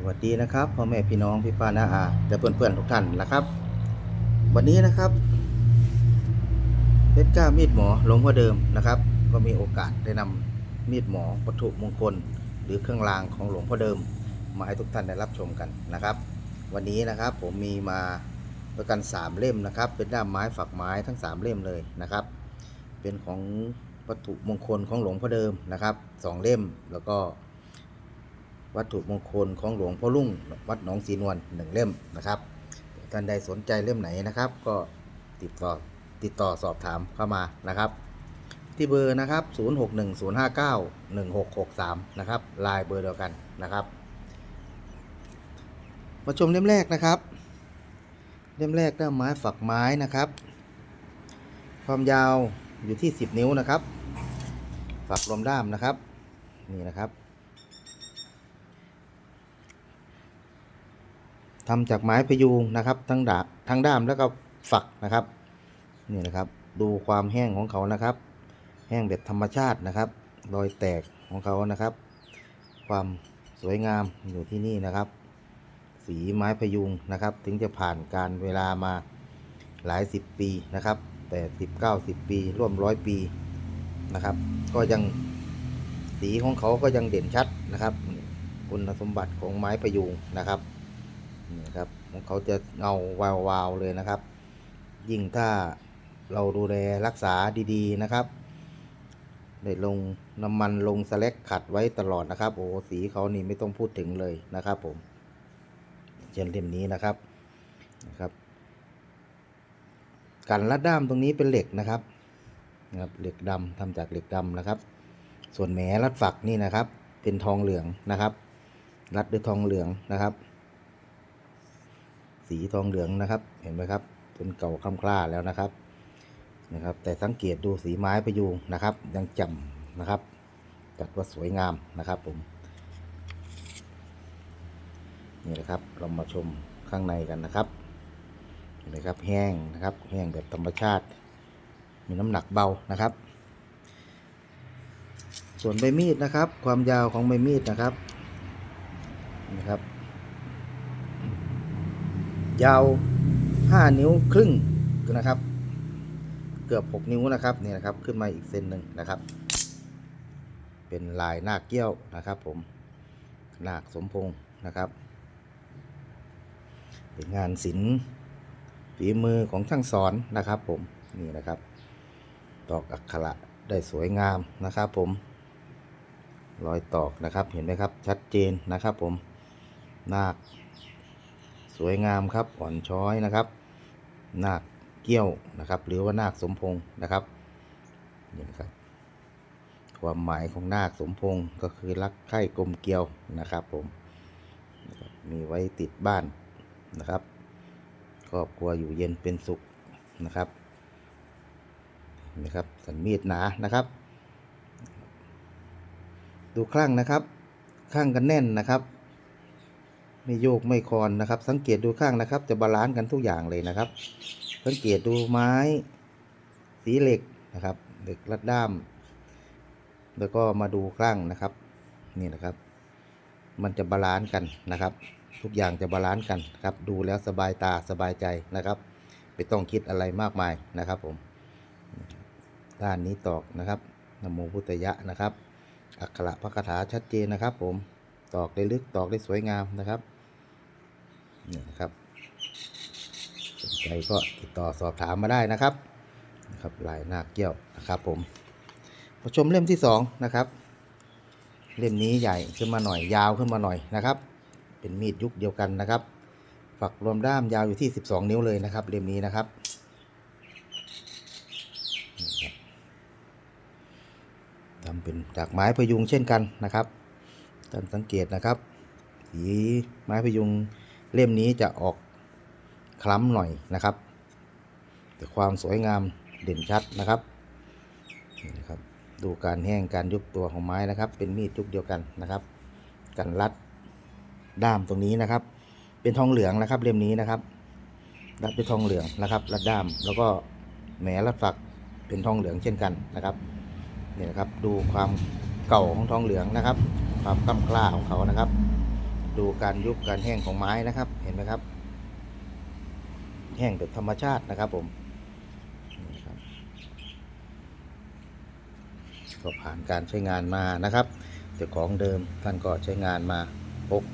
สวัสดีนะครับพ่อแม่พี่น้องพี่ป้าน้าอาและเพื่อนๆทุกท่านนะครับ วันนี้นะครับเพชรกล้ามีดหมอหลวงพ่อเดิมนะครับ ก็มีโอกาสได้นำมีดหมอวัตถุมงคล หรือเครื่องรางของหลวงพ่อเดิม มาให้ทุกท่านได้รับชมกันนะครับ วันนี้นะครับผมมีมาด้วยกันสามเล่มนะครับ เป็นด้ามไม้ฝักไม้ทั้งสามเล่มเลยนะครับ เป็นของวัตถุมงคลของหลวงพ่อเดิมนะครับสองเล่มแล้วก็ วัตถุมงคลของหลวงพ่อลุ่งวัดหนองสีนวลหนึ่งเล่มนะครับท่านใดสนใจเล่มไหนนะครับ ก็ติดต่อติดต่อสอบถามเข้ามานะครับ ที่เบอร์นะครับ 0610591663 นะครับลายเบอร์เดียวกันนะครับ มาชมเล่มแรกนะครับ เล่มแรกด้ามไม้ฝักไม้นะครับ ความยาวอยู่ที่ 10 นิ้วนะครับ ฝักรวมด้ามนะครับ นี่นะครับ ทำจากไม้พยุงนะครับ ทั้งดาบทั้งด้ามแล้วก็ฝักนะครับนี่นะครับ ดูความแห้งของเขานะครับ แห้งแบบธรรมชาตินะครับ รอยแตกของเขานะครับ ความสวยงามอยู่ที่นี่นะครับ สีไม้พยุงนะครับ ถึงจะผ่านการเวลามาหลายสิบปีนะครับแปดสิบเก้าสิบปีร่วมร้อยปีนะครับ ก็ยังสีของเขาก็ยังเด่นชัดนะครับ คุณสมบัติของไม้พยุงนะครับ นี่ครับของเขาจะเงาวาวาวๆเลยนะครับ ยิ่งถ้าเราดูแลรักษาดีๆนะครับได้ลงน้ำมันลงสแลกขัดไว้ตลอดนะครับโอ้สีเขานี่ไม่ต้องพูดถึงเลยนะครับผมเช่นเล่มนี้นะครับนะครับ กันรัดด้ามตรงนี้เป็นเหล็กนะครับนะครับเหล็กดำทำจากเหล็กดำนะครับ ส่วนแหมรัดฝักนี่นะครับ เป็นทองเหลืองนะครับ รัดด้วยทองเหลืองนะครับ สีทองเหลืองนะครับ เห็นไหมครับจนเก่าคล้ำคล้าแล้วนะครับนะครับ แต่สังเกตดูสีไม้พยุงนะครับ ยังจ่มนะครับจัดว่าสวยงามนะครับผมนี่นะครับเรามาชมข้างในกันนะครับเห็นไหมครับแห้งนะครับ แห้งแบบธรรมชาติ มีน้ำหนักเบานะครับ ส่วนใบมีดนะครับ ความยาวของใบมีดนะครับนะครับ ยาว 5 นิ้วครึ่งนะครับ เกือบ 6 นิ้วนะครับนี่นะครับขึ้นมาอีกเซนหนึ่งนะครับ เป็นลายนาคเกี้ยวนะครับ ผมนาคสมพงษ์นะครับ เป็นงานศิลป์ฝีมือของช่างสอนนะครับ ผมนี่นะครับตอกอักขระได้สวยงามนะครับผมรอยตอกนะครับเห็นไหมครับชัดเจนนะครับผมนาค สวยงามครับอ่อนช้อยนะครับ นาคเกี้ยวนะครับ หรือว่านาคสมพงษ์นะครับนี่นะครับ ความหมายของนาคสมพงษ์ก็คือรักใคร่กลมเกลียวนะครับผมนะบมีไว้ติดบ้านนะครับครอบครัวอยู่เย็นเป็นสุขนะครับนะครับสันมีดหนานะครับ ดูคลั่งนะครับข้างกันแน่นนะครับ ไม่โยกไม่คลอนนะครับ สังเกตดูข้างนะครับ จะบาลานซ์กันทุกอย่างเลยนะครับ สังเกตดูไม้ สีเหล็กนะครับเหล็กรัดด้าม แล้วก็มาดูข้างนะครับ นี่นะครับ มันจะบาลานซ์กันนะครับ ทุกอย่างจะบาลานซ์กันครับ ดูแล้วสบายตาสบายใจนะครับไม่ต้องคิดอะไรมากมายนะครับผมด้านนี้ตอกนะครับนโมพุทธยะนะครับ อักขระพระคาถาชัดเจนนะครับผม ตอกได้ลึกตอกได้สวยงามนะครับ นี่นะครับสนใจก็ติดต่อสอบถามมาได้นะครับนะครับลายนาคเกี้ยวนะครับผมมาชมเล่มที่สองนะครับเล่มนี้ใหญ่ขึ้นมาหน่อยยาวขึ้นมาหน่อยนะครับ เป็นมีดยุคเดียวกันนะครับ ฝักรวมด้ามยาวอยู่ที่ 12 นิ้วเลยนะครับ เล่มนี้นะครับทำเป็นจากไม้พยุงเช่นกันนะครับท่านสังเกตนะครับ สีไม้พยุง เล่มนี้จะออกคล้ำหน่อยนะครับ แต่ความสวยงามเด่นชัดนะครับนี่นะครับดูการแห้งการยุบตัวของไม้นะครับ เป็นมีดยุคเดียวกันนะครับ กันรัดด้ามตรงนี้นะครับ เป็นทองเหลืองนะครับเล่มนี้นะครับรัดด้วยทองเหลืองนะครับรัดด้ามแล้วก็แหมรัดฝักเป็นทองเหลืองเช่นกันนะครับนี่นะครับดูความเก่าของทองเหลืองนะครับ ความกล้ำกล้าของเขานะครับ ดูการยุบการแห้งของไม้นะครับ เห็นไหมครับ แห้งแบบธรรมชาตินะครับผมก็ผ่านการใช้งานมานะครับเจ้าของเดิมท่านก็ใช้งานมาพก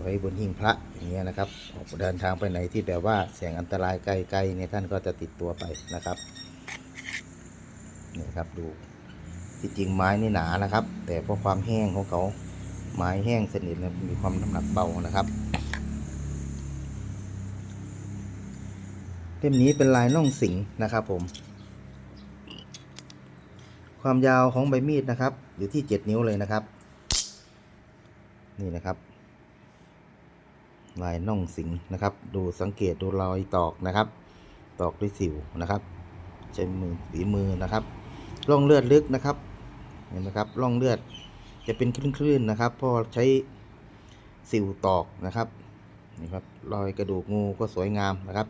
ไว้บนหิ้งพระอย่างเงี้ยนะครับออกเดินทางไปไหนที่แบบว่าเสี่ยงอันตรายไกลๆเนี่ยท่านก็จะติดตัวไปนะครับนี่ครับดูที่จริงไม้นี่หนานะครับ แต่เพราะความแห้งของเขา ไม้แห้งสนิทนี่ยมีความน้ำหนักเบานะครับเล่มนี้เป็นลายน่องสิงนะครับผม ความยาวของใบมีดนะครับ อยู่ที่ 7 นิ้วเลยนะครับ นี่นะครับ ลายน่องสิงนะครับ ดูสังเกตดูรอยตอกนะครับ ตอกด้วยสิวนะครับใช้มือฝีมือนะครับร่องเลือดลึกนะครับ เห็นไหมครับร่องเลือด จะเป็นคลื่นๆนะครับเพราะใช้สิวตอกนะครับนี่ครับรอยกระดูกงูก็สวยงามนะครับ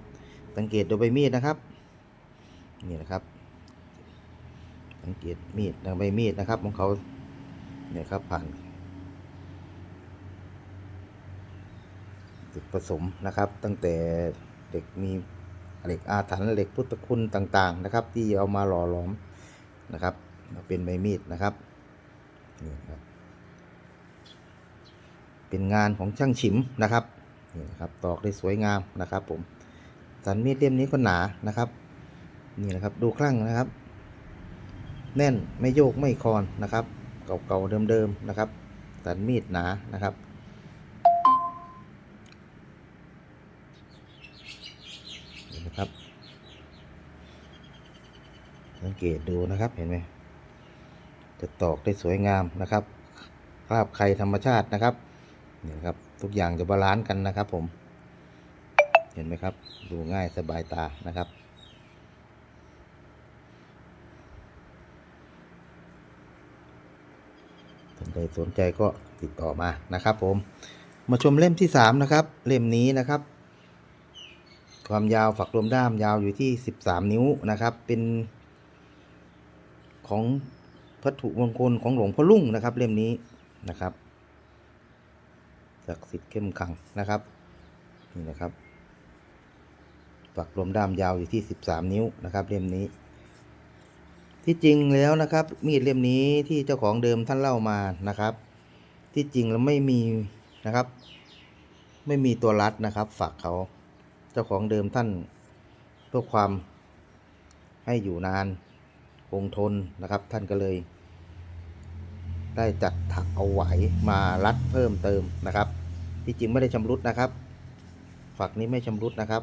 สังเกตดูใบมีดนะครับนี่นะครับ สังเกตมีดใบมีดนะครับของเขาเนี่ยครับผ่านจุดผสมนะครับ ตั้งแต่เด็กมีเหล็กอาถรรพ์เหล็กพุทธคุณต่างๆนะครับ ที่เอามาหล่อหลอมนะครับเป็นใบมีดนะครับ นี่ครับ เป็นงานของช่างฉิมนะครับนี่นะครับตอกได้สวยงามนะครับ ผมสันมีดเล่มนี้ก็หนานะครับนี่นะครับดูคลั่งนะครับ แน่นไม่โยกไม่คลอนนะครับ เก่าๆเดิมๆนะครับ สันมีดหนานะครับเห็นไหมครับ สังเกตดูนะครับเห็นไหม จะตอกได้สวยงามนะครับคราบไข่ธรรมชาตินะครับนี่ครับทุกอย่างจะบาลานซ์กันนะครับ ผม เห็นไหมครับ ดูง่ายสบายตานะครับท่านใดสนใจก็ติดต่อมานะครับ ผม มาชมเล่มที่สามนะครับ เล่มนี้นะครับ ความยาวฝักลมด้ามยาวอยู่ที่ 13 นิ้วนะครับ เป็นของ วัตถุมงคลของหลวงพ่อลุ่งนะครับ เล่มนี้นะครับศักดิ์สิทธิ์เข้มขังนะครับนี่นะครับฝักลมด้ามยาวอยู่ที่ 13 นิ้วนะครับ เล่มนี้ ที่จริงแล้วนะครับ มีดเล่มนี้ที่เจ้าของเดิมท่านเล่ามานะครับ ที่จริงแล้วไม่มีนะครับ ไม่มีตัวรัดนะครับฝักเขาเจ้าของเดิมท่านเพื่อความให้อยู่นานคงทนนะครับ ท่านก็เลย ได้จัดถักเอาไหวมารัดเพิ่มเติมนะครับ ที่จริงไม่ได้ชำรุดนะครับ ฝักนี้ไม่ชำรุดนะครับ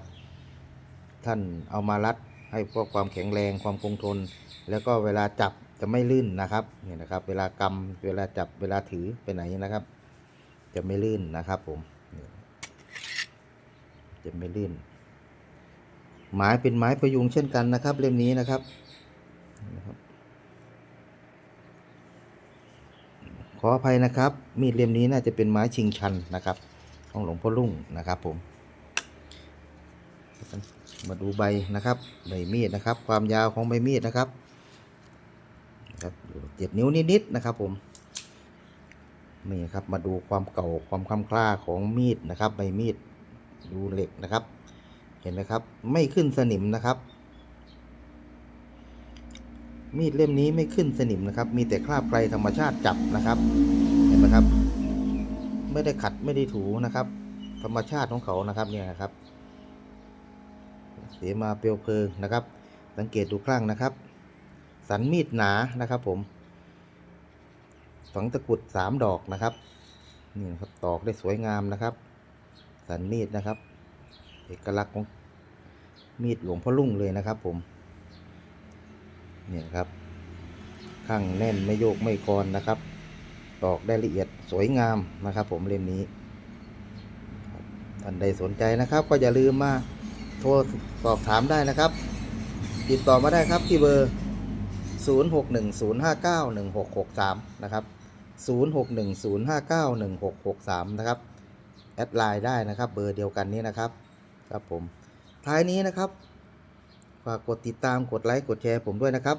ท่านเอามารัดให้พื่อความแข็งแรงความคงทน แล้วก็เวลาจับจะไม่ลื่นนะครับเนี่ยนะครับ เวลากำเวลาจับเวลาถือไปไหนนะครับ จะไม่ลื่นนะครับผมจะไม่ลื่น ไม้เป็นไม้ประยุงเช่นกันนะครับ เล่มนี้นะครับนะครับ ออภัยนะครับ มีดเล่มนี้น่าจะเป็นไม้ชิงชันนะครับ ของหลวงพ่อลุ่งนะครับผม มาดูใบนะครับใบมีดนะครับ ความยาวของใบมีดนะครับนะครับเจ็ดนิ้วนิดๆนะครับผมนี่ครับมาดูความเก่าความคล้ำคล้าของมีดนะครับ ใบมีดดูเหล็กนะครับ เห็นไหมครับ ไม่ขึ้นสนิมนะครับ มีดเล่มนี้ไม่ขึ้นสนิมนะครับ มีแต่คราบไกลธรรมชาติจับนะครับ เห็นไหมครับ ไม่ได้ขัดไม่ได้ถูนะครับ ธรรมชาติของเขานะครับเนี่ยนะครับ เสียมาเปลวเพลิงนะครับ สังเกตดูคลั่งนะครับ สันมีดหนานะครับ ผม ฝังตะกุดสามดอกนะครับนี่นะครับตอกได้สวยงามนะครับ สันมีดนะครับ เอกลักษณ์ของมีดหลวงพ่อลุ่งเลยนะครับผม เนี่ยครับ ข้างแน่นไม่โยกไม่คอนนะครับ ตอกได้ละเอียดสวยงามนะครับ ผมเล่มนี้ท่านใดสนใจนะครับ ก็อย่าลืมมาโทรสอบถามได้นะครับ ติดต่อมาได้ครับที่เบอร์ 0610591663 นะครับ 0610591663 นะครับ แอดไลน์ได้นะครับ เบอร์เดียวกันนี้นะครับ ครับผม ท้ายนี้นะครับ ฝากกดติดตามกดไลค์กดแชร์ผมด้วยนะครับ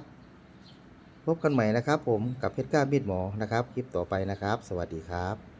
พบกันใหม่นะครับผมกับเพชรกล้ามีดหมอนะครับ คลิปต่อไปนะครับ สวัสดีครับ